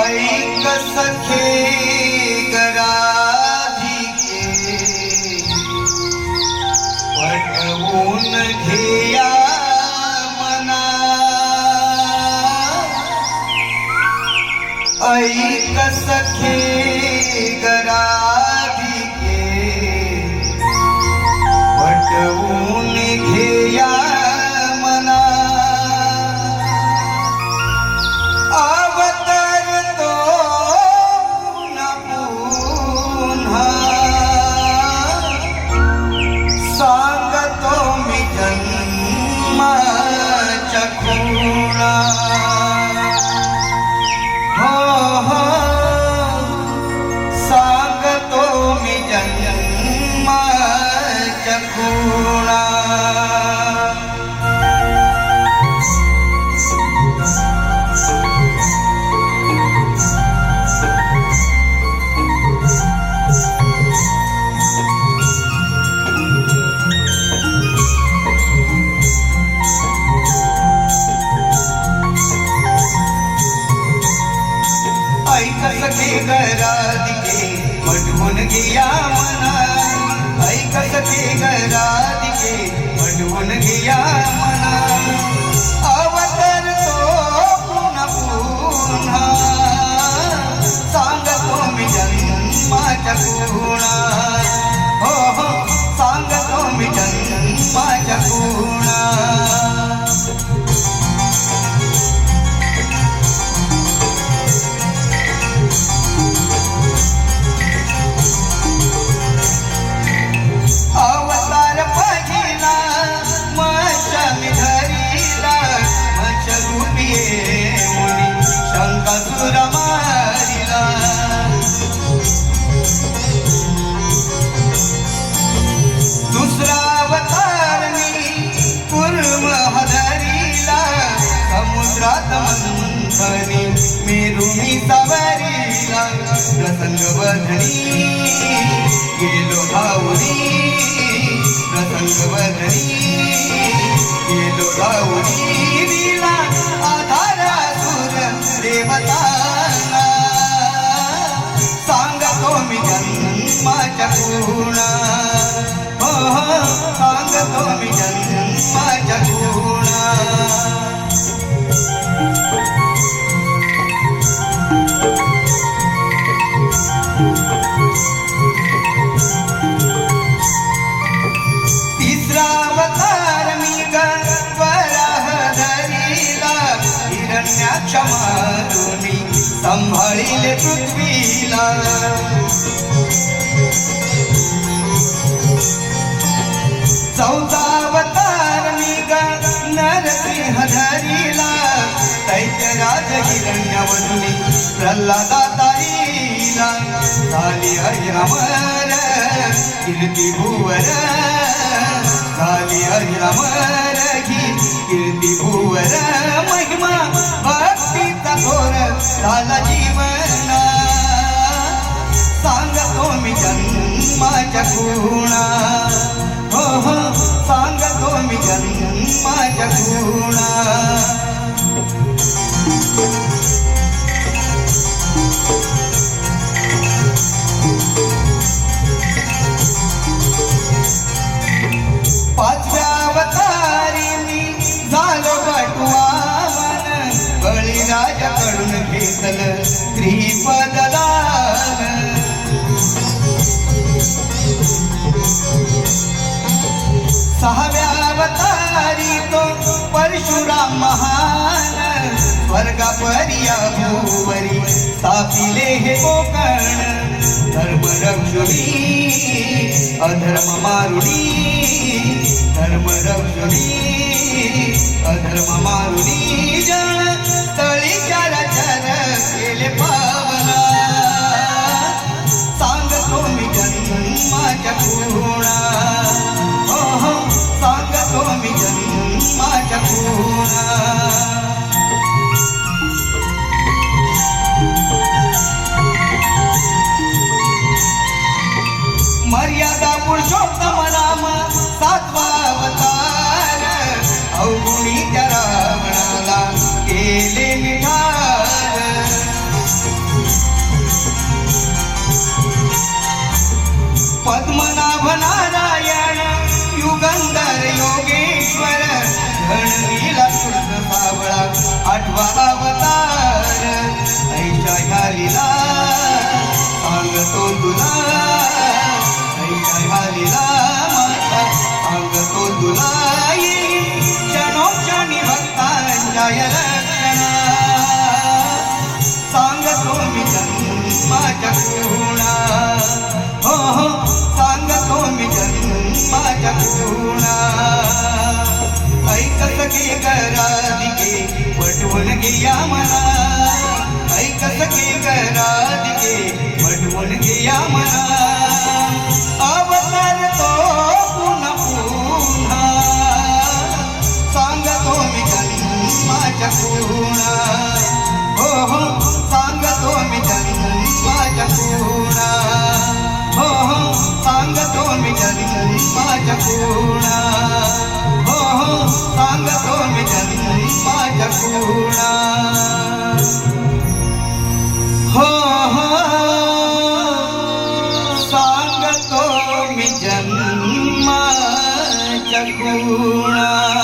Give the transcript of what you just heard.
ऐक सखे ऐक सखे गराधिके पटवून घेया घ्या मना ऐकत सखे घरादिके म्हणून घ्या मना प्रसंग बदली गेलो भाऊरी प्रसंग बदली गेलो भाऊरी दिला आधार सुर देवताना. सांगतो मी जन्माच्या गुणा. हो हो सांगतो मी जन्माच्या गुणा. चौथा अवतार मी नरसिंह धरिला दैत्य राज हिरण्यवनुनी प्रल्हादा तारीला झाली हरिहमर कीर्ती भुवर. झाली हरिहमर ही कीर्ती भुवर. महिमा भक्तीचा थोर झाला जीवना. गुणा हो हो सांगतो मी जन्माच्या गुणा पाचव्या अवतारी मी झालो बटवामन बळीराजाकडून घेतलं महान स्वर्गापर्या भूवरी स्थापिले हे कोकण धर्म रक्षुणी, अधर्म मारुणी, धर्म रक्षुणी, अधर्म मारुणी जण तळी चार चार केले पावना सांगतो मी जन्माच्या पुरुषोत्तम राम सातवा जय रक्षणा सांगतो मी जन्माच्या कृणा हो हो सांगतो मी जन्माच्या कृणा ऐक सखे करादिके पटवून घेया मला. ऐक सखे करादिके पटवून घ्या मला. Laguna.